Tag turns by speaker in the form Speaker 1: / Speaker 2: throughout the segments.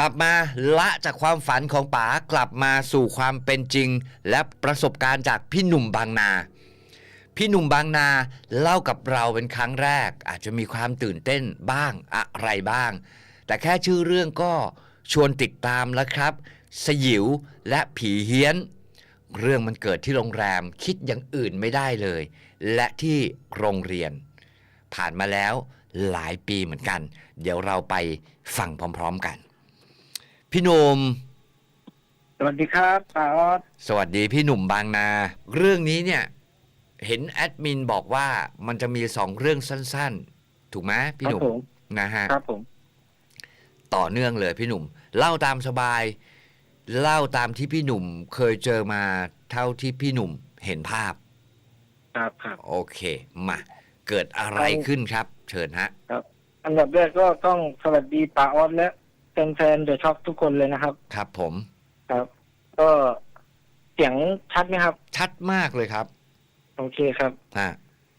Speaker 1: กลับมาละจากความฝันของป๋ากลับมาสู่ความเป็นจริง และประสบการณ์จากพี่หนุ่มบางนา พี่หนุ่มบางนาเล่ากับเราเป็นครั้งแรก อาจจะมีความตื่นเต้นบ้างอะไรบ้าง แต่แค่ชื่อเรื่องก็ชวนติดตามแล้วครับ สยิวและผีเฮี้ยน เรื่องมันเกิดที่โรงแรมคิดอย่างอื่นไม่ได้เลย และที่โรงเรียน ผ่านมาแล้วหลายปีเหมือนกัน เดี๋ยวเราไปฟังพร้อม ๆ กัน พี่หนุ่ม
Speaker 2: สวัสดีครับป้าออส
Speaker 1: สวัสดีพี่หนุ่มบางนา เรื่องนี้เนี่ย เห็นแอดมินบอกว่ามันจะมีสองเรื่องสั้น ๆ ถูกไหมพี่
Speaker 2: ครั
Speaker 1: หนุ่ม
Speaker 2: ผม
Speaker 1: นะฮะ
Speaker 2: ครับผม
Speaker 1: ต่อเนื่องเลยพี่หนุ่ม เล่าตามสบาย เล่าตามที่พี่หนุ่ม เคยเจอมาเท่าที่พี่หนุ่มเห็นภาพ
Speaker 2: ครับครับ
Speaker 1: โอเคมาเกิดอะไรขึ้นครับ เชิญฮะ
Speaker 2: อันดับแรกก็ต้องสวัสดีป้าออสและ แฟนๆเดอะช็อคทุกคนเลยนะครับ
Speaker 1: ครับ ผม
Speaker 2: ครับ ก็เสียงชัดไหมครับ
Speaker 1: ชัดมากเลยครับ
Speaker 2: โอเคครับ
Speaker 1: อ่า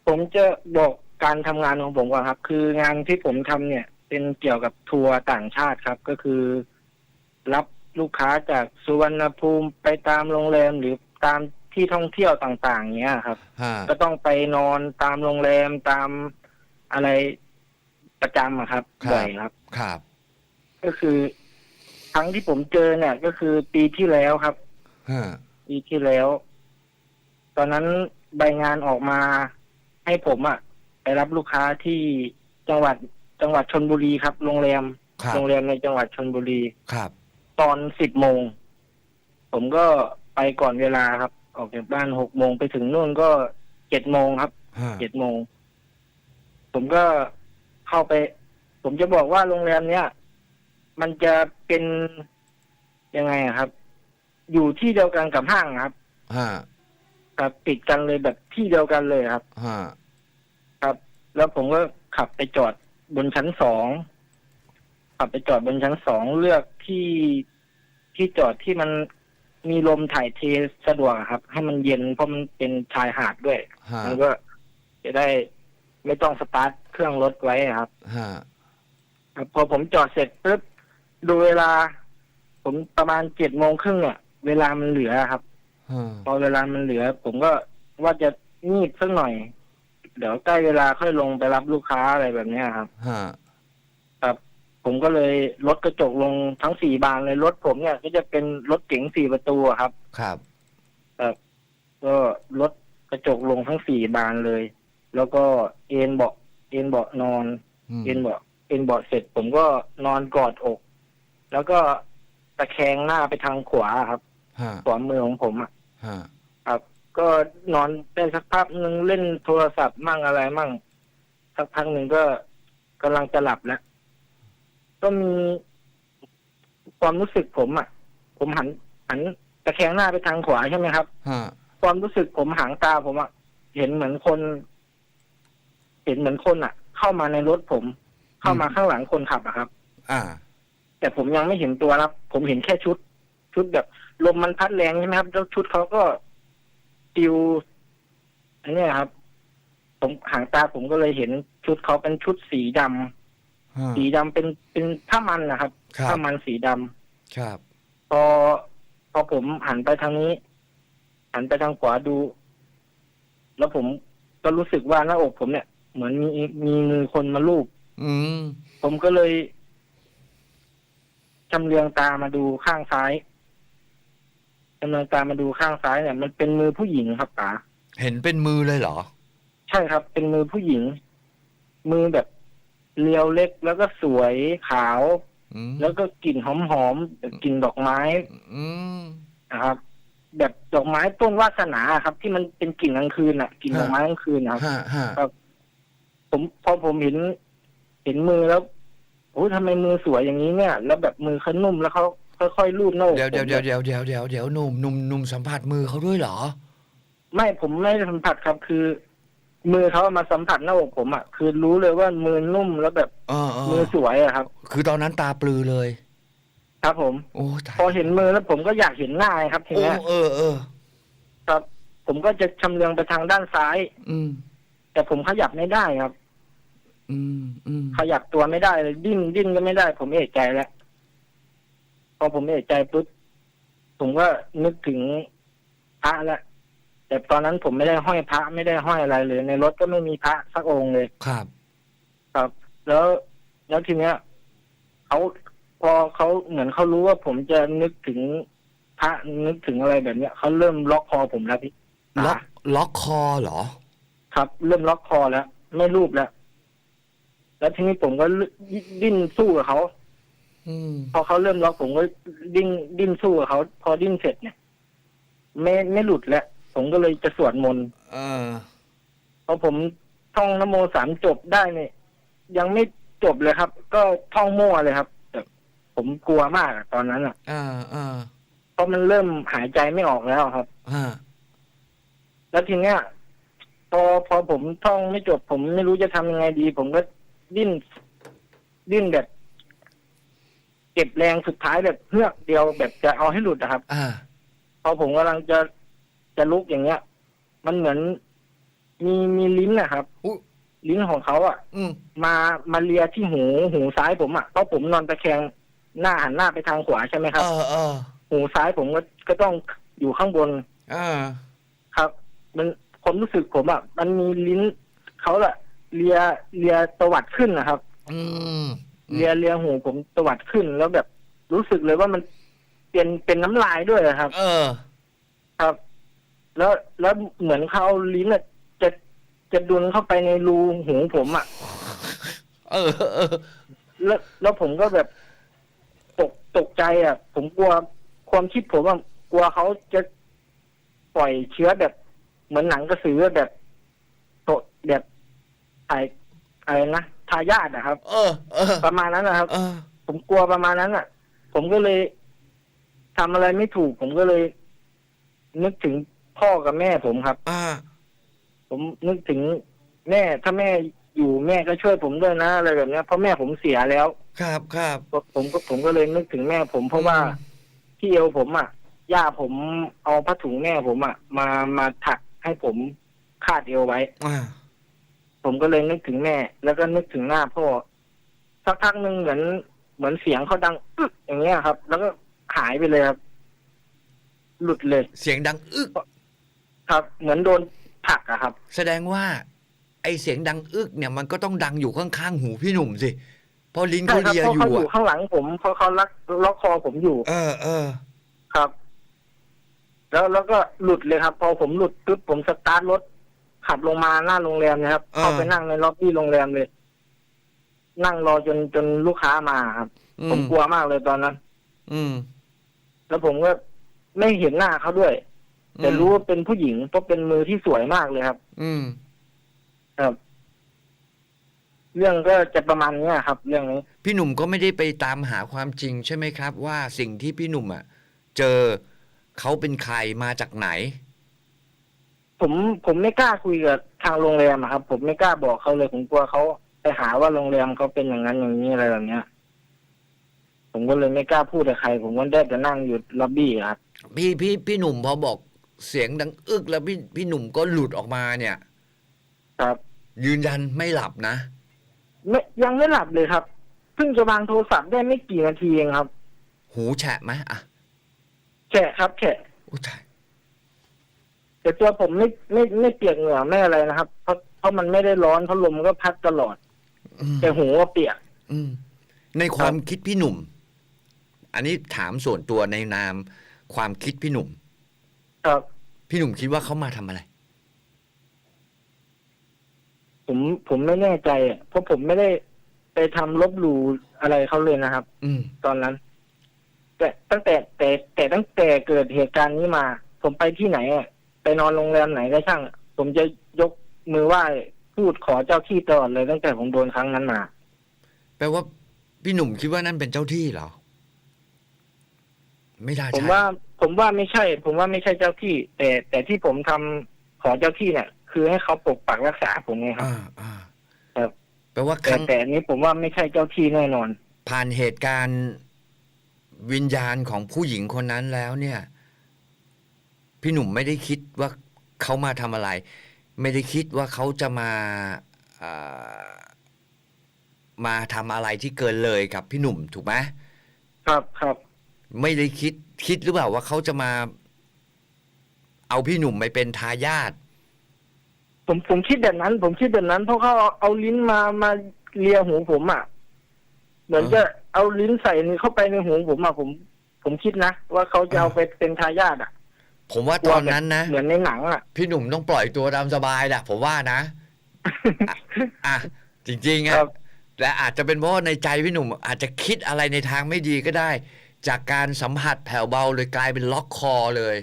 Speaker 2: ผมจะบอกการทำงานของผมก่อนครับ คืองานที่ผมทำเนี่ย เป็นเกี่ยวกับทัวร์ต่างชาติครับ ก็คือ รับลูกค้าจากสุวรรณภูมิไปตามโรงแรมหรือตามที่ท่องเที่ยวต่างๆเนี้ยครับ
Speaker 1: ฮะ
Speaker 2: ก็ต้องไปนอนตามโรงแรมตามอะไรประจำอะครับบ่อยครับ
Speaker 1: ครับ
Speaker 2: ก็คือ ครั้งที่ผมเจอเนี่ย ก็คือปีที่แล้วครับ
Speaker 1: ฮะ
Speaker 2: ปีที่แล้ว ตอนนั้นใบงานออกมาให้ผมอะไปรับลูกค้าที่จังหวัดจังหวัดชนบุรีครับ โรงแรม
Speaker 1: ครับ
Speaker 2: โรงแรมในจังหวัดชนบุรี
Speaker 1: ครับ
Speaker 2: ตอนสิบโมง ผมก็ไปก่อนเวลาครับ ออกจากบ้านหกโมงไปถึงนู่นก็เจ็ดโมงครับ
Speaker 1: ฮะ
Speaker 2: เจ็ดโมง ผมก็เข้าไป ผมจะบอกว่าโรงแรมเนี้ย มันจะเป็นยังไงอะครับ อยู่ที่เดียวกันกับห้างครับ
Speaker 1: ฮะ
Speaker 2: ครับติดกันเลยแบบที่เดียวกันเลยครับ
Speaker 1: ฮะ
Speaker 2: ครับ แล้วผมก็ขับไปจอดบนชั้นสองขับไปจอดบนชั้นสองเลือกที่ที่จอดที่มันมีลมถ่ายเทสะดวกอะครับ ให้มันเย็นเพราะมันเป็นชายหาดด้วย
Speaker 1: ฮะ
Speaker 2: มันก็จะได้ไม่ต้องสตาร์ทเครื่องรถไว้ครับ
Speaker 1: ฮะ
Speaker 2: ครับพอผมจอดเสร็จปุ๊บ ดูเวลา ผมประมาณเจ็ดโมงครึ่งเนี่ย เวลามันเหลือครับ
Speaker 1: ฮะ
Speaker 2: พอเวลามันเหลือ ผมก็ว่าจะงีบสักหน่อย เดี๋ยวใกล้เวลาค่อยลงไปรับลูกค้าอะไรแบบเนี้ยครับ
Speaker 1: ฮะ
Speaker 2: ครับ ผมก็เลยลดกระจกลงทั้งสี่บานเลยรถผมเนี่ย ก็จะเป็นรถเก๋งสี่ประตูอะครับ
Speaker 1: ครับ
Speaker 2: ก็ลดกระจกลงทั้งสี่บานเลย แล้วก็เอนเบาะเอนเบาะนอน
Speaker 1: อืม
Speaker 2: เอนเบาะเอนเบาะเสร็จ ผมก็นอนกอดอก แล้วก็ตะแคงหน้าไปทางขวาครับ
Speaker 1: ฮะ
Speaker 2: ขวามือของผมอะ
Speaker 1: ฮะ
Speaker 2: ครับ ก็นอนได้สักพักหนึ่งเล่นโทรศัพท์มั่งอะไรมั่ง สักพักหนึ่งก็กำลังจะหลับแล้ว ก็มีความรู้สึกผมอะผมหันหันตะแคงหน้าไปทางขวาใช่ไหมครับ
Speaker 1: ฮะ
Speaker 2: ความรู้สึกผมหางตาผมอะเห็นเหมือนคน เห็นเหมือนคนอะเข้ามาในรถผม เข้ามาข้างหลังคนขับอะครับ
Speaker 1: อ่า
Speaker 2: แต่ผมยังไม่เห็นตัวครับ ผมเห็นแค่ชุด ชุดแบบลมมันพัดแรงใช่ไหมครับแล้วชุดเขาก็ปิวอันเนี้ยครับ ผมหางตาผมก็เลยเห็นชุดเขาเป็นชุดสีดำ
Speaker 1: ฮะ
Speaker 2: สีดำเป็นเป็นผ้ามันนะครับ
Speaker 1: ครับ
Speaker 2: ผ้ามันสีดำ
Speaker 1: ครับ
Speaker 2: พอพอผมหันไปทางนี้ หันไปทางขวาดู แล้วผมก็รู้สึกว่าหน้าอกผมเนี่ย เหมือนมีมีมือคนมาลูบ
Speaker 1: อืม
Speaker 2: ผมก็เลย ชำเลืองตามาดูข้างซ้ายชำเลืองตามาดูข้างซ้ายเนี่ย มันเป็นมือผู้หญิงครับป๋า
Speaker 1: เห็นเป็นมือเลยเหรอ
Speaker 2: ใช่ครับ เป็นมือผู้หญิง มือแบบเรียวเล็กแล้วก็สวยขาว
Speaker 1: อืม
Speaker 2: แล้วก็กลิ่นหอมๆกลิ่นดอกไม้
Speaker 1: อืม
Speaker 2: นะครับ แบบดอกไม้ต้นวาสนาครับ ที่มันเป็นกลิ่นกลางคืนอะกลิ่นดอกไม้กลางคืนนะครับ
Speaker 1: ฮะฮะ
Speaker 2: ครับผมพอผมเห็น เห็นมือแล้ว โอ้ยทำไมมือสวยอย่างนี้เนี่ย แล้วแบบมือเขานุ่มแล้วเขาค่อยๆลูบหน้าอก
Speaker 1: เดี๋ยวเดี๋ยว
Speaker 2: ผม
Speaker 1: เดี๋ยวเดี๋ยวเดี๋ยวเดี๋ยวเดี๋ยวหนุ่มหนุ่มหนุ่มสัมผัสมือเขาด้วยเหรอ
Speaker 2: ไม่ผมไม่ได้สัมผัสครับคือ มือเขาเอามาสัมผัสหน้าอกผมอะคือรู้เลยว่ามือนุ่มแล้วแบบ
Speaker 1: เออเอ
Speaker 2: มื
Speaker 1: อ
Speaker 2: อสวยอะครับ
Speaker 1: คือตอนนั้นตาปลือเลย
Speaker 2: ครับ ผม
Speaker 1: โอ้ตาย
Speaker 2: พอเห็นมือแล้วผมก็อยากเห็นหน้าไงครับที
Speaker 1: โอ้
Speaker 2: เนี้ย
Speaker 1: เออเออ
Speaker 2: ครับ ผมก็จะชำเลืองไปทางด้านซ้าย
Speaker 1: อืม
Speaker 2: แต่ผมขยับไม่ได้ครับ
Speaker 1: อืมอืม
Speaker 2: ขยับตัวไม่ได้เลยดิ้นดิ้นก็ไม่ได้ ผมเอะใจแล้วพอผมเอะใจปุ๊บผมก็นึกถึงพระแล้วแต่ตอนนั้นผมไม่ได้ห้อยพระไม่ได้ห้อยอะไรเลย ในรถก็ไม่มีพระสักองค์เลย
Speaker 1: ครับ
Speaker 2: ครับ แล้วแล้วทีเนี้ยเขาพอเขาเหมือนเขารู้ว่าผมจะนึกถึงพระนึกถึงอะไรแบบเนี้ยเขาเริ่มล็อกคอผมแล้วพี่
Speaker 1: ล็อกล็อกคอเหรอ
Speaker 2: ครับ เริ่มล็อกคอแล้ว ไม่รูปแล้ว แล้วทีนี้ผมก็ดิ้นสู้กับเขา
Speaker 1: อืม
Speaker 2: พอเขาเริ่มล็อกผมก็ดิ้นดิ้นสู้กับเขาพอดิ้นเสร็จเนี่ย ไม่ไม่หลุดแล้วผมก็เลยจะสวดมนต์
Speaker 1: เออ
Speaker 2: พอผมท่องนโมสามจบได้เนี่ยยังไม่จบเลยครับ ก็ท่องมั่วเลยครับแต่ผมกลัวมากอะตอนนั้นอะ
Speaker 1: เออเออ
Speaker 2: เพราะมันเริ่มหายใจไม่ออกแล้วครับ
Speaker 1: เออ
Speaker 2: แล้วทีเนี้ยพอพอผมท่องไม่จบ ผมไม่รู้จะทำยังไงดี ผมก็ ดิ้นดิ้นแบบ เก็บแรงสุดท้ายแบบเพื่อกเดียวแบบจะเอาให้หลุดนะครับ
Speaker 1: อ่า
Speaker 2: พอผมกำลังจะจะลุกอย่างเงี้ย มันเหมือนมีมีลิ้นนะครับ
Speaker 1: อุ๊ย
Speaker 2: ลิ้นของเขาอะ
Speaker 1: อืม
Speaker 2: มามาเลียที่หูหูซ้ายผมอะเพราะผมนอนตะแคงหน้าหันหน้าไปทางขวาใช่ไหมครับ
Speaker 1: เออเออ
Speaker 2: หูซ้ายผมก็ก็ต้องอยู่ข้างบน
Speaker 1: เออ
Speaker 2: ครับ มันความรู้สึกผมอะมันมีลิ้นเขาแหละ เลียเลียตวัดขึ้นนะครับ
Speaker 1: อืม
Speaker 2: เลียเลียหูผมตวัดขึ้นแล้วแบบรู้สึกเลยว่ามันเป็นเป็นน้ำลายด้วยครับ
Speaker 1: เออ
Speaker 2: ครับ แล้วแล้วเหมือนเขาลิ้นอะจะจะดุนเข้าไปในรูหูผมอะ
Speaker 1: เออเออ
Speaker 2: แล้วแล้วผมก็แบบ ตกตกใจอะ ผมกลัวความคิดผมว่ากลัวเขาจะปล่อยเชื้อแบบ เหมือนหนังกระสือแบบโตแบบ ไออะไรนะทายาทนะครับ
Speaker 1: เออ เออ
Speaker 2: ประมาณนั้นนะครับ
Speaker 1: เออ
Speaker 2: ผมกลัวประมาณนั้นอะ ผมก็เลยทำอะไรไม่ถูก ผมก็เลย นึกถึงพ่อกับแม่ผมครับ
Speaker 1: อ่า
Speaker 2: ผมนึกถึงแม่ถ้าแม่อยู่แม่ก็ช่วยผมด้วยนะอะไรแบบเนี้ยเพราะแม่ผมเสียแล้ว
Speaker 1: ครับครับ
Speaker 2: ผมก็ผมก็เลยนึกถึงแม่ผมเพราะว่า
Speaker 1: อืม
Speaker 2: ที่เอวผมอะย่าผมเอาผ้าถุงแม่ผมอะมามาถักให้ผมคาดเอวไว้
Speaker 1: อ่า
Speaker 2: ผมก็เลยนึกถึงแม่ แล้วก็นึกถึงหน้าพ่อสักพักหนึ่งเหมือนเหมือนเสียงเขาดังอึ๊กอย่างเงี้ยครับ แล้วก็หายไปเลยครับ หลุดเลย
Speaker 1: เสียงดังอึก
Speaker 2: ครับ เหมือนโดนผลักอะครับ
Speaker 1: แสดงว่า ไอเสียงดังอึกเนี่ยมันก็ต้องดังอยู่ข้างๆหูพี่หนุ่มสิเพราะลิ้น
Speaker 2: ใช่
Speaker 1: เขา
Speaker 2: ครับ
Speaker 1: เลีย
Speaker 2: เพราะ
Speaker 1: อ
Speaker 2: เขา
Speaker 1: ยู่
Speaker 2: อยู่
Speaker 1: อะ
Speaker 2: ข้างหลังผมเพราะเขาลักล็อกคอผมอยู่
Speaker 1: เออเออ
Speaker 2: ครับ แล้วแล้วก็หลุดเลยครับ พอผมหลุดปุ๊บผมสตาร์ทรถ ขับลงมาหน้าโรงแรมเนะครับ
Speaker 1: อ่า
Speaker 2: เข้าไปนั่งในล็อบบี้โรงแรมเลย นั่งรอจนจนลูกค้ามาครับ
Speaker 1: อื
Speaker 2: ผมกลัวมากเลยตอนนั้น
Speaker 1: อืม
Speaker 2: แล้วผมก็ไม่เห็นหน้าเขาด้วย แต่
Speaker 1: อืม
Speaker 2: รู้ว่าเป็นผู้หญิงเพราะเป็นมือที่สวยมากเลยครับ
Speaker 1: อืม
Speaker 2: ครับ เรื่องก็จะประมาณเนี้ยครับ เรื่องนี้
Speaker 1: พี่หนุ่มก็ไม่ได้ไปตามหาความจริงใช่ไหมครับ ว่าสิ่งที่พี่หนุ่มอะ เจอเขาเป็นใครมาจากไหน
Speaker 2: ผมผมไม่กล้าคุยกับทางโรงแรมอะครับ ผมไม่กล้าบอกเขาเลยผมกลัวเขาไปหาว่าโรงแรมเขาเป็นอย่างนั้นอย่างนี้อะไรแบบเนี้ย ผมก็เลยไม่กล้าพูดกับใคร ผมก็ได้แต่นั่งอยู่ล็อบบี้ครับ
Speaker 1: พี่พี่พี่หนุ่มพอบอกเสียงดังอึกแล้วพี่พี่หนุ่มก็หลุดออกมาเนี่ย
Speaker 2: ครับ
Speaker 1: ยืนยันไม่หลับนะ
Speaker 2: ไม่ยังไม่หลับเลยครับเพิ่งจะวางโทรศัพท์ได้ไม่กี่นาทีเองครับ
Speaker 1: หูแฉะไหมอะ
Speaker 2: แฉะครับแฉะ
Speaker 1: อุ้ยตาย
Speaker 2: แต่ตัวผมไม่ไม่ไม่เปียกเหงื่อไม่อะไรนะครับ เพราะเพราะมันไม่ได้ร้อนเพราะลมก็พัดตลอด
Speaker 1: อืม
Speaker 2: แต่หูว่าเปียก
Speaker 1: อืม ในความคิดพี่หนุ่ม อันนี้ถามส่วนตัวในนามความคิดพี่หนุ่ม
Speaker 2: ครับ
Speaker 1: พี่หนุ่มคิดว่าเขามาทำอะไร
Speaker 2: ผมผมไม่แน่ใจอะเพราะผมไม่ได้ไปทำลบหลู่อะไรเขาเลยนะครับ
Speaker 1: อืม
Speaker 2: ตอนนั้น แต่ตั้งแต่แต่แต่ตั้งแต่เกิดเหตุการณ์นี้มา ผมไปที่ไหนอะ ไปนอนโรงแรมไหนก็ช่าง ผมจะยกมือไหว้พูดขอเจ้าที่ตลอดเลยตั้งแต่ผมโดนครั้งนั้นมา
Speaker 1: แปลว่าพี่หนุ่มคิดว่านั่นเป็นเจ้าที่เหรอ ไม่ได้
Speaker 2: ผม
Speaker 1: ใช่
Speaker 2: ว่าผมว่าไม่ใช่ ผมว่าไม่ใช่เจ้าที่ แต่ แต่ที่ผมทำขอเจ้าที่เนี่ย คือให้เขาปกปักรักษาผมไงครับ
Speaker 1: อ่าอ่า
Speaker 2: ครับ
Speaker 1: แปลว่าค
Speaker 2: แต่
Speaker 1: รั้ง
Speaker 2: แต่อันนี้ผมว่าไม่ใช่เจ้าที่แน่นอน
Speaker 1: ผ่านเหตุการณ์วิญญาณของผู้หญิงคนนั้นแล้วเนี่ย พี่หนุ่มไม่ได้คิดว่าเขามาทำอะไร ไม่ได้คิดว่าเขาจะมาเอ่อมาทำอะไรที่เกินเลยกับพี่หนุ่มถูกไหม
Speaker 2: ครับครับ
Speaker 1: ไม่ได้คิดคิดหรือเปล่าว่าเขาจะมา เอาพี่หนุ่มไปเป็นทายาท
Speaker 2: ผมผมคิดแบบนั้น ผมคิดแบบนั้น เพราะเขาเอาเอาลิ้นมามาเลียหูผมอะเหมือนจะเอาลิ้นใส่เข้าไปในหูผมอะผม ผมคิดนะว่าเขาจะเอาไปเป็นทายาทอะ
Speaker 1: ผมว่าตอนนั้นนะ
Speaker 2: เหมือนในหนังอะ
Speaker 1: พี่หนุ่มต้องปล่อยตัวตามสบายแหละผมว่านะอะจริงๆ
Speaker 2: ค
Speaker 1: อะ
Speaker 2: รับ
Speaker 1: และอาจจะเป็นเพราะว่าในใจพี่หนุ่ม อาจจะคิดอะไรในทางไม่ดีก็ได้ จากการสัมผัสแผ่วเบาเลยกลายเป็นล็อกคอเลย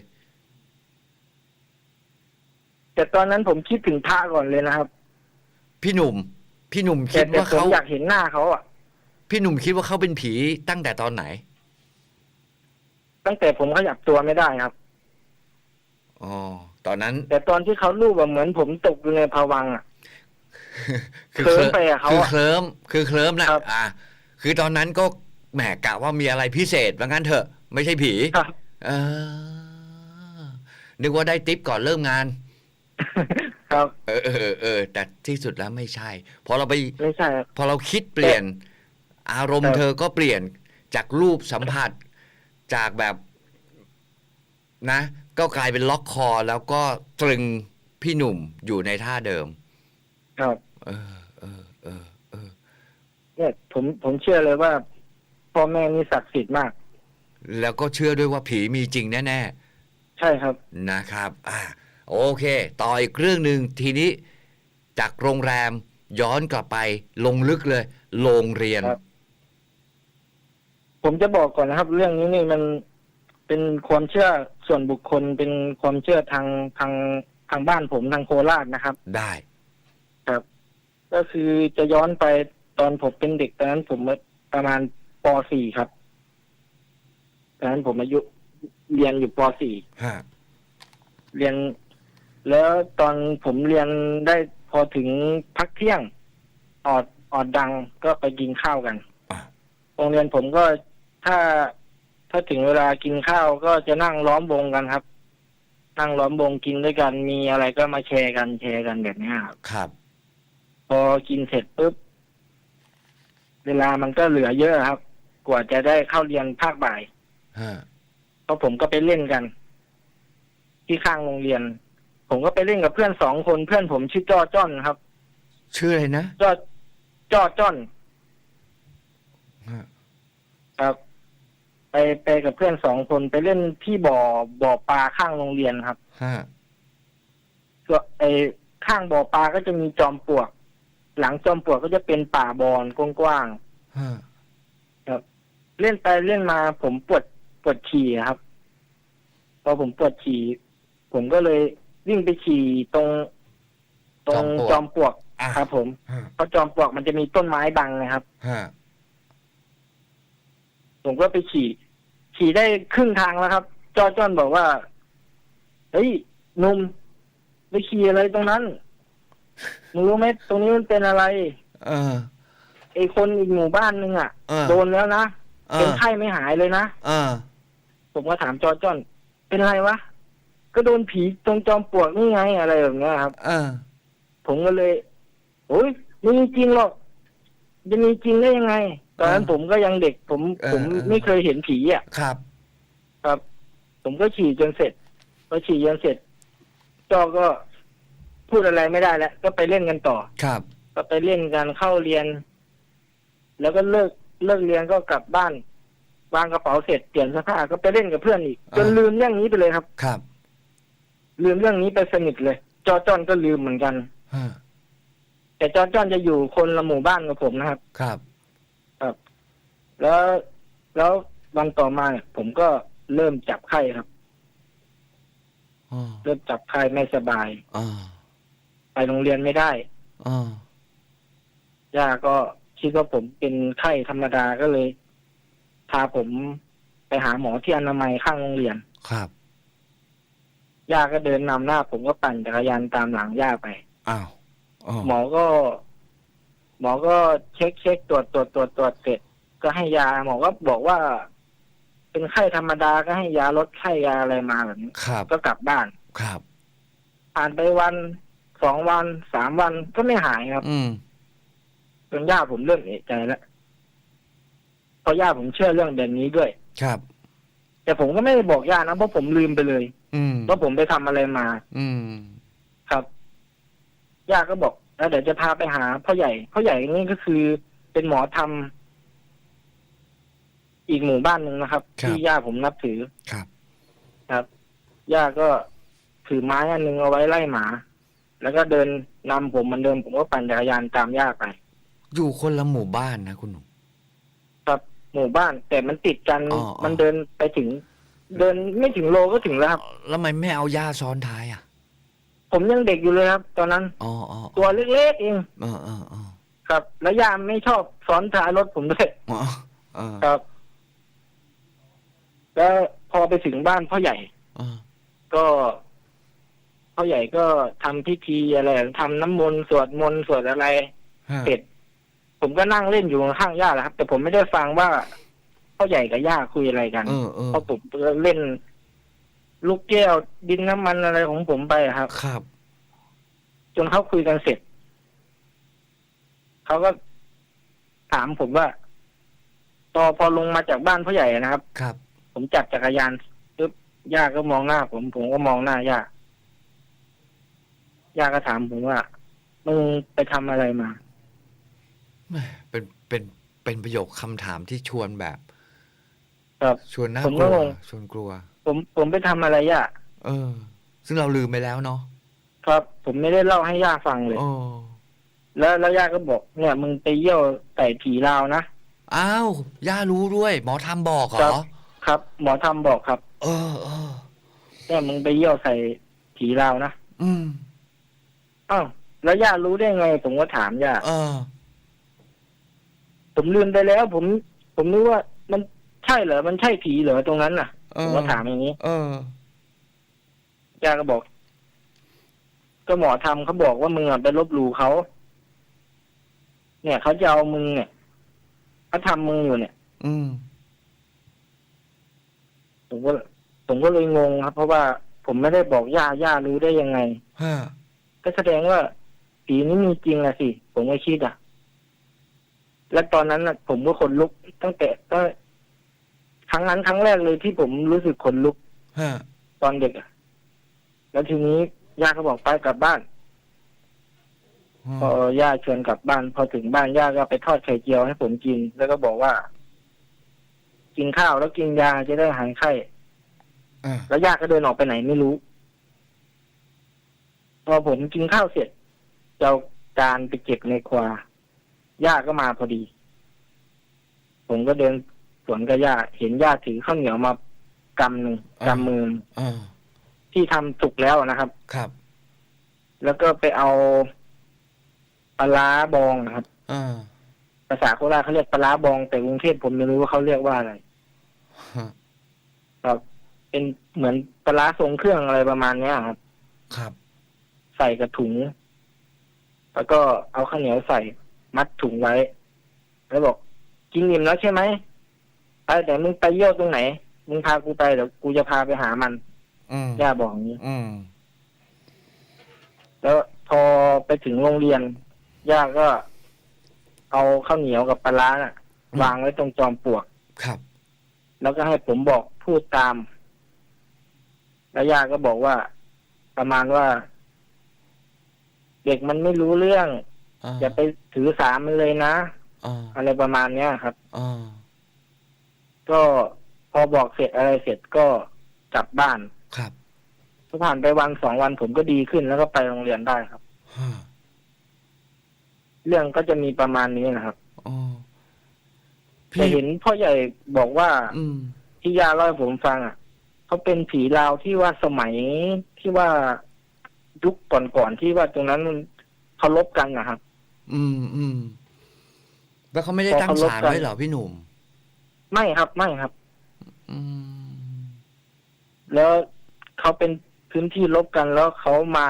Speaker 2: แต่ตอนนั้นผมคิดถึงพระก่อนเลยนะครับ
Speaker 1: พี่หนุ่ม พี่หนุ่ม
Speaker 2: แต่
Speaker 1: คิด
Speaker 2: แต่
Speaker 1: ว่า
Speaker 2: ผม
Speaker 1: เขา
Speaker 2: อยากเห็นหน้าเขาอะ
Speaker 1: พี่หนุ่มคิดว่าเขาเป็นผีตั้งแต่ตอนไหน
Speaker 2: ตั้งแต่ผมขยับตัวไม่ได้ครับ
Speaker 1: อ๋อตอนนั้น
Speaker 2: แต่ตอนที่เขาลูบอะเหมือนผมตกอยู่ในภวังค์อะ
Speaker 1: คือ
Speaker 2: เคลิ้มไปกับเขา
Speaker 1: คือ
Speaker 2: อะ
Speaker 1: เคลิ้มคือเคลิ้มนะครับ อ่า คือตอนนั้นก็แหมกะว่ามีอะไรพิเศษว่างั้นเถอะ ไม่ใช่ผี
Speaker 2: ครับ
Speaker 1: เออนึกว่าได้ติปก่อนเริ่มงาน
Speaker 2: ครับ
Speaker 1: เออเออเออเออแต่ที่สุดแล้วไม่ใช่ พอเราไป
Speaker 2: ไม่ใช่ครับ
Speaker 1: พอเราคิดเปลี่ยน อารม
Speaker 2: ครั
Speaker 1: ณ์
Speaker 2: บ
Speaker 1: เธอก็เปลี่ยนจากรูปสัมผัสจากแบบนะ ก็กลายเป็นล็อกคอแล้วก็ตรึงพี่หนุ่มอยู่ในท่าเดิม
Speaker 2: ครับ
Speaker 1: เออ เออ เออ เออ
Speaker 2: เนี่ยผมผมเชื่อเลยว่าพ่อแม่นี่ศักดิ์สิทธิ์มาก
Speaker 1: แล้วก็เชื่อด้วยว่าผีมีจริงแน่
Speaker 2: ใช่ครับ
Speaker 1: ๆนะครับ อ่า โอเค ต่ออีกเรื่องหนึ่งทีนี้ จากโรงแรมย้อนกลับไปลงลึกเลย โรงเรียน
Speaker 2: ครับผมจะบอกก่อนนะครับ เรื่องนี้นี่มัน เป็นความเชื่อส่วนบุคคลเป็นความเชื่อทางทางทางบ้านผมทางโคราชนะครับ
Speaker 1: ได้
Speaker 2: ครับ ก็คือจะย้อนไปตอนผมเป็นเด็กตอนนั้นผมประมาณป .4 ครับตอนนั้นผมอายุเรียนอยู่ป .4
Speaker 1: ฮะ
Speaker 2: เรียน แล้วตอนผมเรียนได้พอถึงพักเที่ยง ออดออดดังก็ไปกินข้าวกัน
Speaker 1: อะ
Speaker 2: โรงเรียนผมก็ถ้า ถ้าถึงเวลากินข้าวก็จะนั่งล้อมวงกันครับ นั่งล้อมวงกินด้วยกัน มีอะไรก็มาแชร์กันแชร์กันแบบเนี้ยครับ
Speaker 1: ครับ
Speaker 2: พอกินเสร็จปุ๊บเวลามันก็เหลือเยอะครับ กว่าจะได้เข้าเรียนภาคบ่าย
Speaker 1: ฮะ
Speaker 2: เพราะผมก็ไปเล่นกัน ที่ข้างโรงเรียน ผมก็ไปเล่นกับเพื่อนสองคนเพื่อนผมชื่อจ้อจ้อนครับ
Speaker 1: ชื่ออะไรนะ
Speaker 2: จ้อจ้อจ้อน
Speaker 1: ฮะ
Speaker 2: ครับ ไปไปกับเพื่อนสองคนไปเล่นที่บ่อบ่อปลาข้างโรงเรียนครับ
Speaker 1: ฮะ
Speaker 2: ก็ไอข้างบ่อปลาก็จะมีจอมปลวก หลังจอมปลวกก็จะเป็นป่าบอนกว้าง
Speaker 1: ฮะ
Speaker 2: ๆเล่นไปเล่นมาผมปวดปวดฉี่ครับ พอผมปวดฉี่ผมก็เลยวิ่งไปฉี่ตรง ตรงจอมปลวก
Speaker 1: อะ
Speaker 2: ครับผม
Speaker 1: ฮะ
Speaker 2: เพราะจอมปลวกมันจะมีต้นไม้บังนะครับ
Speaker 1: ฮะ
Speaker 2: ผมก็ไปฉี่ ฉี่ได้ครึ่งทางแล้วครับ จอจ้อนบอกว่า เฮ้ยหนุ่มไปขี่อะไรตรงนั้นมึงรู้ไหมตรงนี้มันเป็นอะไร
Speaker 1: เออ
Speaker 2: ไอคนอีกหมู่บ้านหนึงอะ
Speaker 1: เออ
Speaker 2: โดนแล้วนะ
Speaker 1: เอ
Speaker 2: เป็น
Speaker 1: อ
Speaker 2: ไข้ไม่หายเลยนะ
Speaker 1: เออ
Speaker 2: ผมก็ถามจอจ้อนเป็นอะไรวะก็โดนผีตรงจอมปลวกนี่ไงอะไรแบบเนี้ยครับ
Speaker 1: เออ
Speaker 2: ผมก็เลยโอ้ยไม่มีจริงหรอกจะมีจริงได้ยังไง ตอนนั้น
Speaker 1: เออ
Speaker 2: ผมก็ยังเด็ก ผม
Speaker 1: เออ
Speaker 2: ผม
Speaker 1: เออ
Speaker 2: ไม่เคยเห็นผีอะ
Speaker 1: ครับ
Speaker 2: ครับ ผมก็ฉี่จนเสร็จพอฉี่จนเสร็จจอก็พูดอะไรไม่ได้แล้ว ก็ไปเล่นกันต่อ
Speaker 1: ครับ
Speaker 2: ก็ไปเล่นกันเข้าเรียน แล้วก็เลิกเลิกเรียนก็กลับบ้าน วางกระเป๋าเสร็จเปลี่ยนเสื้อผ้าก็ไปเล่นกับเพื่อนอีกจนลืมเรื่องนี้ไปเลยครับ
Speaker 1: ครับ
Speaker 2: ลืมเรื่องนี้ไปสนิทเลย จอจอนก็ลืมเหมือนกัน
Speaker 1: ฮะ
Speaker 2: แต่จอจอนจะอยู่คนละหมู่บ้านกับผมนะครับ
Speaker 1: ครับ
Speaker 2: แล้วแล้ววันต่อมาเนี่ยผมก็เริ่มจับไข้ครับ
Speaker 1: อ๋อ
Speaker 2: เริ่มจับไข้ไม่สบาย
Speaker 1: อ๋อ
Speaker 2: ไปโรงเรียนไม่ได้
Speaker 1: อ๋อย่า
Speaker 2: ก็คิดว่าผมเป็นไข้ธรรมดาก็เลย พาผมไปหาหมอที่อนามัยข้างโรงเรียน
Speaker 1: ครับ
Speaker 2: ย่าก็เดินนำหน้า ผมก็ปั่นจักรยานตามหลังย่าไป
Speaker 1: อ้าว อ๋อ
Speaker 2: หมอก็ หมอก็เช็คเช็คตรวจตรวจตรวจตรวจเสร็จ ก็ให้ยาหมอก็บอกว่า เป็นไข้ธรรมดาก็ให้ยาลดไข้ยาอะไรมาแบบนี้
Speaker 1: ครับ
Speaker 2: ก็กลับบ้าน
Speaker 1: ครับ
Speaker 2: ผ่านไปวันสองวันสามวันก็ไม่หายครับ
Speaker 1: อืม
Speaker 2: จนย่าผมเริ่มเอะใจแล้วเพราะย่าผมเชื่อเรื่องแบบนี้ด้วย
Speaker 1: ครับ
Speaker 2: แต่ผมก็ไม่ได้บอกย่านะเพราะผมลืมไปเลย
Speaker 1: อืม
Speaker 2: ว่าผมไปทำอะไรมา
Speaker 1: อืม
Speaker 2: ครับย่าก็บอก แล้วเดี๋ยวจะพาไปหาพ่อใหญ่พ่อใหญ่นี่ก็คือเป็นหมอทำอีกหมู่บ้านหนึ่งนะครับ
Speaker 1: ครับ
Speaker 2: ที่ย่าผมนับถือ
Speaker 1: ครับ
Speaker 2: ครับย่าก็ถือไม้อันหนึงเอาไว้ไล่หมา แล้วก็เดินนำผมเหมันเดิมผมก็ปั่นจักรยานตามย่าไป
Speaker 1: อยู่คนละหมู่บ้านนะคุณหนุ่ม
Speaker 2: ครับหมู่บ้าน แต่มันติดกัน
Speaker 1: อ๋ออ๋อ
Speaker 2: มันเดินไปถึง เดินไม่ถึงโลก็ถึงแล้วครับ
Speaker 1: แล้วทำไมไม่เอาย่าซ้อนท้ายอะ
Speaker 2: ผมยังเด็กอยู่เลยครับ ตอนนั้น
Speaker 1: อ๋ออ๋อ
Speaker 2: ตัวเล็กๆเอง
Speaker 1: เออเออเออ
Speaker 2: ครับ แล้วย่าไม่ชอบซ้อนท้ายรถผมด้วย
Speaker 1: อ๋อเออ
Speaker 2: ครับ แล้วพอไปถึงบ้านพ่อใหญ่
Speaker 1: เออ
Speaker 2: ก็พ่อใหญ่ก็ทำพิธีอะไรทำน้ำมนต์สวดมนต์สวดอะไร
Speaker 1: ฮะ
Speaker 2: เสร็จผมก็นั่งเล่นอยู่ข้างๆย่าแหละครับ แต่ผมไม่ได้ฟังว่าพ่อใหญ่กับย่าคุยอะไรกัน
Speaker 1: เออเออ
Speaker 2: เพราะผมก็เล่น ลูกแก้วดินน้ำมันอะไรของผมไปอะครับ
Speaker 1: ครับ
Speaker 2: จนเขาคุยกันเสร็จ เขาก็ถามผมว่าพอพอลงมาจากบ้านพ่อใหญ่นะครับ
Speaker 1: ครับ
Speaker 2: ผมจับจักรยานปึ๊บย่าก็มองหน้า ผมผมก็มองหน้าย่าย่าก็ถามผมว่ามึงไปทำอะไรมา
Speaker 1: แหม่เป็นเป็นเป็นประโยคคำถามที่ชวนแบบ
Speaker 2: ครับ
Speaker 1: ชวนน่า
Speaker 2: ผม
Speaker 1: ก
Speaker 2: ก็
Speaker 1: ลัว
Speaker 2: งง
Speaker 1: ชวนกลัว
Speaker 2: ผมผมไปทำอะไรย่า
Speaker 1: เออ ซึ่งเราลืมไปแล้วเนาะ
Speaker 2: ครับ ผมไม่ได้เล่าให้ย่าฟังเลย
Speaker 1: โอ้
Speaker 2: แล้วแล้วย่าก็บอก เนี่ย มึงไปเยี่ยวใส่ผีลาวนะ
Speaker 1: อ้าวย่ารู้ด้วย หมอทำบอกเหร
Speaker 2: ครั
Speaker 1: อบ
Speaker 2: ครับ หมอทำบอกครับ
Speaker 1: เออเออ
Speaker 2: เนี่ยมึงไปเยี่ยวใส่ผีลาวนะ
Speaker 1: อืม
Speaker 2: อ้าวแล้วย่ารู้ได้ไง ผมก็ถามย่า
Speaker 1: เออ
Speaker 2: ผมลืมไปแล้ว ผม ผมนึกว่ามันใช่เหรอ มันใช่ผีเหรอตรงนั้นน่ะ
Speaker 1: เอ
Speaker 2: ผม
Speaker 1: อ
Speaker 2: ก็ถามอย่างนี้
Speaker 1: เออ
Speaker 2: ย่าก็บอก ก็หมอทำเขาบอกว่ามึงอะไปลบหลู่เขาเนี่ยเขาจะเอามึงเนี่ยเขาทำมึงอยู่เนี่ย
Speaker 1: อืม
Speaker 2: ผมก็ผมก็เลยงงครับ เพราะว่าผมไม่ได้บอกย่าย่ารู้ได้ยังไง
Speaker 1: ฮะ
Speaker 2: ก็แสดงว่าผีนี้มีจริงอะสิ ผมก็คิดอะ และตอนนั้นน่ะผมก็ขนลุกตั้งแต่ก็ ครั้งนั้นครั้งแรกเลยที่ผมรู้สึกขนลุก
Speaker 1: ฮะ
Speaker 2: ตอนเด็กอะแล้วทีนี้ย่าก็บอกไปกลับบ้าน พอย่าชวนกลับบ้าน พอถึงบ้านย่าก็ไปทอดไข่เจียวให้ผมกิน แล้วก็บอกว่า กินข้าวแล้วกินยาจะได้หายไข้
Speaker 1: อ่า
Speaker 2: แล้วย่าก็เดินออกไปไหนไม่รู้ พอผมกินข้าวเสร็จจะเอาจานไปเก็บในครัวย่าก็มาพอดี ผมก็เดิน สวนกับย่าเห็นย่าถือข้าวเหนียวมากำหนึ่งกำมือ
Speaker 1: อ่า
Speaker 2: ที่ทำสุกแล้วนะครับ
Speaker 1: ครับ
Speaker 2: แล้วก็ไปเอาปลาร้าบองนะครับ
Speaker 1: อ่า
Speaker 2: ภาษาโคราชเขาเรียกปลาร้าบอง แต่กรุงเทพผมไม่รู้ว่าเขาเรียกว่าอะไร
Speaker 1: ฮะ
Speaker 2: ครับ เป็นเหมือนปลาร้าทรงเครื่องอะไรประมาณเนี้ยครับ
Speaker 1: ครับ
Speaker 2: ใส่กระถุง แล้วก็เอาข้าวเหนียวใส่มัดถุงไว้ แล้วบอกกินอิ่มแล้วใช่ไหม ไปแต่มึงไปเยี่ยวตรงไหน มึงพากูไปเดี๋ยวกูจะพาไปหามัน
Speaker 1: อืม
Speaker 2: ย่าบอกอย่างนี้
Speaker 1: อืม
Speaker 2: แล้วพอไปถึงโรงเรียนย่าก็ เอาข้าวเหนียวกับปลาร้าน่ะ
Speaker 1: อืม
Speaker 2: วางไว้ตรงจอมปลวก
Speaker 1: ครับ
Speaker 2: แล้วก็ให้ผมบอกพูดตาม แล้วย่าก็บอกว่า ประมาณว่า เด็กมันไม่รู้เรื่อง
Speaker 1: อ่า
Speaker 2: อย่าไปถือสามันเลยนะ
Speaker 1: อ่า
Speaker 2: อะไรประมาณเนี้ยครับ
Speaker 1: อ่า
Speaker 2: ก็พอบอกเสร็จอะไรเสร็จก็กลับบ้าน
Speaker 1: ครับ
Speaker 2: พอผ่านไปวันสองวันผมก็ดีขึ้นแล้วก็ไปโรงเรียนได้ครับ
Speaker 1: ฮะ
Speaker 2: เรื่องก็จะมีประมาณนี้นะครับ
Speaker 1: อ๋อ
Speaker 2: แต่
Speaker 1: พี่
Speaker 2: เห็นพ่อใหญ่บอกว่า
Speaker 1: อืม
Speaker 2: ที่ย่าเล่าให้ผมฟังอะเขาเป็นผีลาวที่ว่าสมัยที่ว่ายุคก่อนๆที่ว่าตรงนั้นมันเคารพกันนะครับ
Speaker 1: อืมอืมแล้วเขาไม่ได้
Speaker 2: พอ
Speaker 1: ตั้ง
Speaker 2: เขาลบ
Speaker 1: ศาล
Speaker 2: กัน
Speaker 1: ไว้เหรอพี่หนุ่ม
Speaker 2: ไม่ครับไม่ครับ
Speaker 1: อืม
Speaker 2: แล้วเขาเป็นพื้นที่ลบกันแล้วเขามา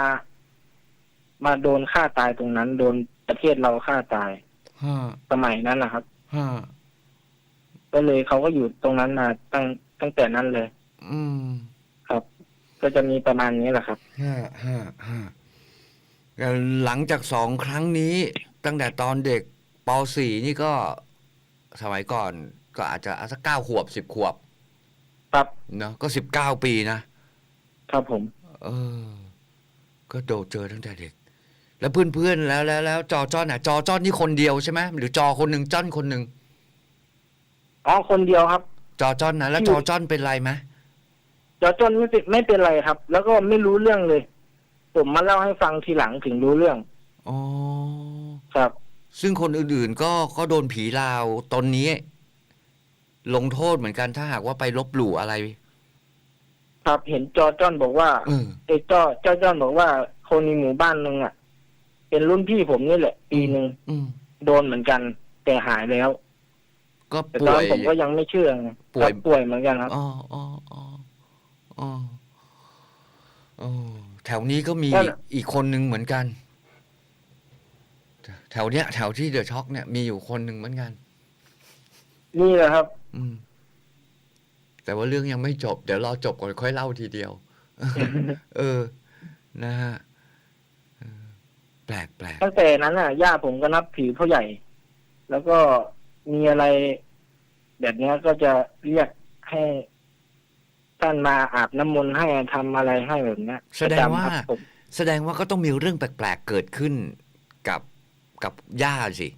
Speaker 2: มาโดนฆ่าตายตรงนั้น โดนประเทศเราฆ่าตาย
Speaker 1: ฮะ
Speaker 2: สมัยนั้นนะครับ
Speaker 1: ฮะ
Speaker 2: ก็เลยเขาก็อยู่ตรงนั้นมาตั้งตั้งแต่นั้นเลย
Speaker 1: อืม
Speaker 2: ครับ ก็จะมีประมาณนี้แหละครับ
Speaker 1: ฮะฮะฮะแล้วหลังจากสองครั้งนี้ ตั้งแต่ตอนเด็กป .4 นี่ก็สมัยก่อน ก็อาจจะสักเก้าขวบสิบขวบ
Speaker 2: คครับ
Speaker 1: เนาะก็สิบเก้าปีนะ
Speaker 2: ครับผม
Speaker 1: เออ ก็โดนเจอตั้งแต่เด็ก แล้วเพื่อนๆแล้วแล้วแล้วจอจ้อนอะ จอจ้อนนี่คนเดียวใช่ไหมหรือจอคนหนึ่งจ้อนคนหนึ่ง
Speaker 2: อ๋อคนเดียวครับ
Speaker 1: จอจ้อนนะแล้ว
Speaker 2: ที่
Speaker 1: จอจ้อนเป็นไรไหม
Speaker 2: จอจนไม่เป็นไม่เป็นไรครับ แล้วก็ไม่รู้เรื่องเลย ผมมาเล่าให้ฟังทีหลังถึงรู้เรื่อง
Speaker 1: อ๋อ
Speaker 2: ครับ
Speaker 1: ซึ่งคนอื่นๆก็ก็โดนผีลาวตนนี้ ลงโทษเหมือนกันถ้าหากว่าไปลบหลู่อะไร
Speaker 2: ครับเห็นจอจอนบอกว่า
Speaker 1: เออ
Speaker 2: ไอ้จอจอจอนบอกว่า คนในหมู่บ้านหนึ่งอะ เป็นรุ่นพี่ผมนี่แหละ ปีหนึ่ง
Speaker 1: อืม
Speaker 2: โดนเหมือนกัน แต่หายแล้ว
Speaker 1: ก็
Speaker 2: แต่ต
Speaker 1: ป่
Speaker 2: อน
Speaker 1: วย
Speaker 2: นั้นผมก็ยังไม่เชื่อไง
Speaker 1: ป่วย
Speaker 2: ครับป่วยเหมือนกันครับ
Speaker 1: อ๋ออ๋ออ๋ออ๋ออ๋อแถวนี้ก็มี
Speaker 2: นั่นน่ะ
Speaker 1: อีกคนหนึ่งเหมือนกัน แถวเนี้ย แถวที่เดอะช็อกเนี่ยมีอยู่คนหนึ่งเหมือนกัน
Speaker 2: นี่แหละครับ
Speaker 1: อืม แต่ว่าเรื่องยังไม่จบ เดี๋ยวรอจบก่อนค่อยเล่าทีเดียว เออ นะฮะเออแปลกแปลก
Speaker 2: ตั้งแต่นั้นอะย่าผมก็นับถือพ่อใหญ่ แล้วก็มีอะไร แบบเนี้ยก็จะเรียกให้ท่านมาอาบน้ำมนต์ให้ทำอะไรให้แบบเนี้ย
Speaker 1: แสดงว่า
Speaker 2: ประจำครับผม
Speaker 1: แสดงว่าก็ต้องมีเรื่องแปลกๆเกิดขึ้นกับกับย่าสิ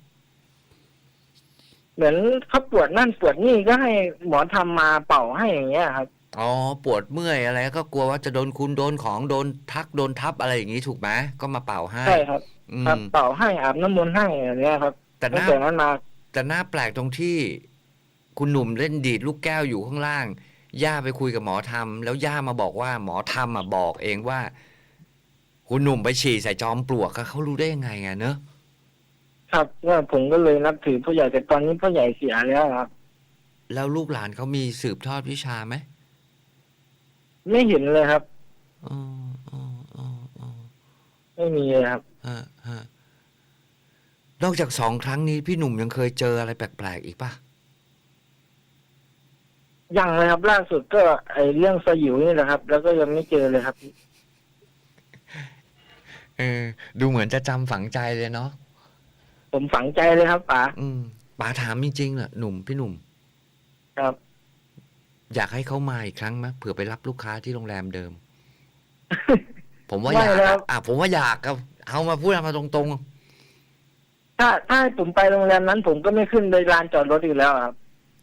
Speaker 2: เหมือนเขาปวดนั่นปวดนี่ก็ให้หมอทำมาเป่าให้อย่างเงี้ยครับ
Speaker 1: อ๋อปวดเมื่อยอะไรก็กลัวว่าจะโดนคุณโดนของโดนทักโดนทับอะไรอย่างนี้ถูกไหมก็มาเป่าให้
Speaker 2: ใช่ครับ
Speaker 1: อื
Speaker 2: ครับ
Speaker 1: ม
Speaker 2: เป่าให้อาบน้ำมนต์ให้อย่างเงี้ยครับ
Speaker 1: แต่ห
Speaker 2: ตั้ง
Speaker 1: น้า
Speaker 2: แต่นั้นมา
Speaker 1: แต่หน้าแปลกตรงที่ คุณหนุ่มเล่นดีดลูกแก้วอยู่ข้างล่าง ย่าไปคุยกับหมอธรรมแล้วย่ามาบอกว่าหมอธรรมอะบอกเองว่า คุณหนุ่มไปฉี่ใส่จอมปลวกอะเขารู้ได้ยังไงอะเนอะ
Speaker 2: ครับว่าผมก็เลยนับถือพ่อใหญ่แต่ตอนนี้พ่อใหญ่เสียแล้วครับ
Speaker 1: แล้วลูกหลานเขามีสืบทอดวิชาไหม
Speaker 2: ไม่เห็นเลยครับ
Speaker 1: อ๋ออ๋ออ๋ออ๋อ
Speaker 2: ไม่มีเลยครับ
Speaker 1: ฮะฮะนอกจากสองครั้งนี้พี่หนุ่มยังเคยเจออะไรแปลกๆอีกปะ
Speaker 2: ยังเลยครับล่าสุดก็ไอเรื่องสยิวนี่แหละครับ แล้วก็ยังไม่เจอเลยครับ
Speaker 1: เออดูเหมือนจะจำฝังใจเลยเนาะ
Speaker 2: ผมฝังใจเลยครับป๋า
Speaker 1: อืมป๋าถามจริงๆน่ะหนุ่มพี่หนุ่ม
Speaker 2: ครับ
Speaker 1: อยากให้เขามาอีกครั้งไหมเผื่อไปรับลูกค้าที่โรงแรมเดิม ผมว่า
Speaker 2: ไม่
Speaker 1: อยาก
Speaker 2: แล้ว
Speaker 1: อะอะผมว่าอยากครับเอามาพูดมาตรง
Speaker 2: ถ้าถ้าให้ผมไปโรงแรมนั้น ผมก็ไม่ขึ้นในลานจอดรถอีกแล้วครับ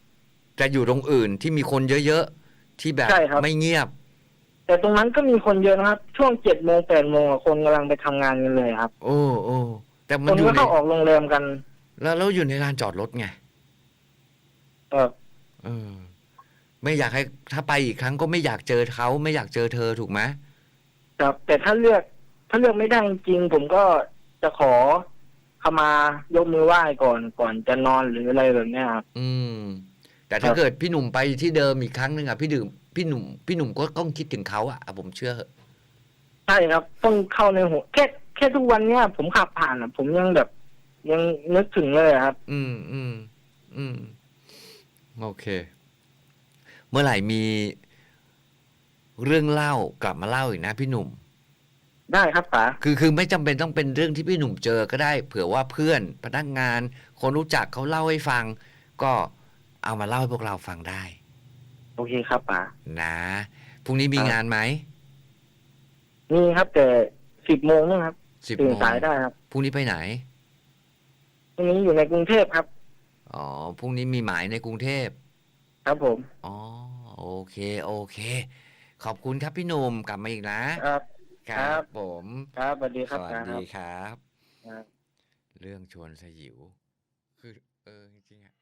Speaker 1: ๆจะอยู่ตรงอื่นที่มีคนเยอะๆที่แบบ
Speaker 2: ใช่ครับ
Speaker 1: ไม่เงียบ
Speaker 2: แต่ตรงนั้นก็มีคนเยอะนะครับ ช่วงเจ็ดโมงแปดโมงอะคนกำลังไปทำงานกันเลยครับ
Speaker 1: โอ้โอ้ แต่
Speaker 2: ค
Speaker 1: มัน
Speaker 2: น
Speaker 1: อยู่
Speaker 2: ก็
Speaker 1: ใน
Speaker 2: เข้าออกโรงแรมกัน
Speaker 1: แล้วแล้วอยู่ในลานจอดรถไง
Speaker 2: เออ
Speaker 1: เออ ไม่อยากให้ถ้าไปอีกครั้งก็ไม่อยากเจอเขาไม่อยากเจอเธอถูกไหม
Speaker 2: ครับแต่ถ้าเลือก ถ้าเลือกไม่ได้จริงๆผมก็จะขอเข้ามายกมือไหว้ก่อนก่อนจะนอนหรืออะไรแบบเนี้ยครับ
Speaker 1: อืม แต่ถ้า
Speaker 2: ครับ
Speaker 1: เกิดพี่หนุ่มไปที่เดิมอีกครั้งหนึ่งอะพี่ดื่มพี่หนุ่มพี่หนุ่มก็ต้องคิดถึงเขาอะอะผมเชื่อเหอะ
Speaker 2: ใช่ครับ ต้องเข้าในหัวแค่ แค่ทุกวันเนี้ยผมขับผ่านอะผมยังแบบ ยังนึกถึงเลยอะครับ
Speaker 1: อืมอืมอืมโอเค เมื่อไหร่มีเรื่องเล่ากลับมาเล่าอีกนะพี่หนุ่ม
Speaker 2: ได้ครับป๋า
Speaker 1: คือคือไม่จำเป็นต้องเป็นเรื่องที่พี่หนุ่มเจอก็ได้ เผื่อว่าเพื่อนพนักงาน คนรู้จักเขาเล่าให้ฟัง ก็เอามาเล่าให้พวกเราฟังได้
Speaker 2: โอเคครับป๋า
Speaker 1: นะพรุ่งนี้มี
Speaker 2: ครับ
Speaker 1: งานไหม
Speaker 2: นี่ครับแต่สิบโมงนะครับ
Speaker 1: สิบ
Speaker 2: ตื่น
Speaker 1: โมง
Speaker 2: สายได้ครับ
Speaker 1: พรุ่งนี้ไปไหน
Speaker 2: ตรงนี้อยู่ในกรุงเทพครับ
Speaker 1: อ๋อพรุ่งนี้มีหมายในกรุงเทพ
Speaker 2: ครับผม
Speaker 1: อ๋อ โอเค โอเค ขอบคุณครับพี่หนุ่มกลับมาอีกนะครับ
Speaker 2: ครับ
Speaker 1: ผม
Speaker 2: ครับสวัสดีค
Speaker 1: ส
Speaker 2: รับ
Speaker 1: วัส
Speaker 2: ป๋าค
Speaker 1: ดี
Speaker 2: รับ
Speaker 1: ครับ
Speaker 2: ครับ
Speaker 1: เรื่องชวนสยิว คือ เออ จริงๆอะ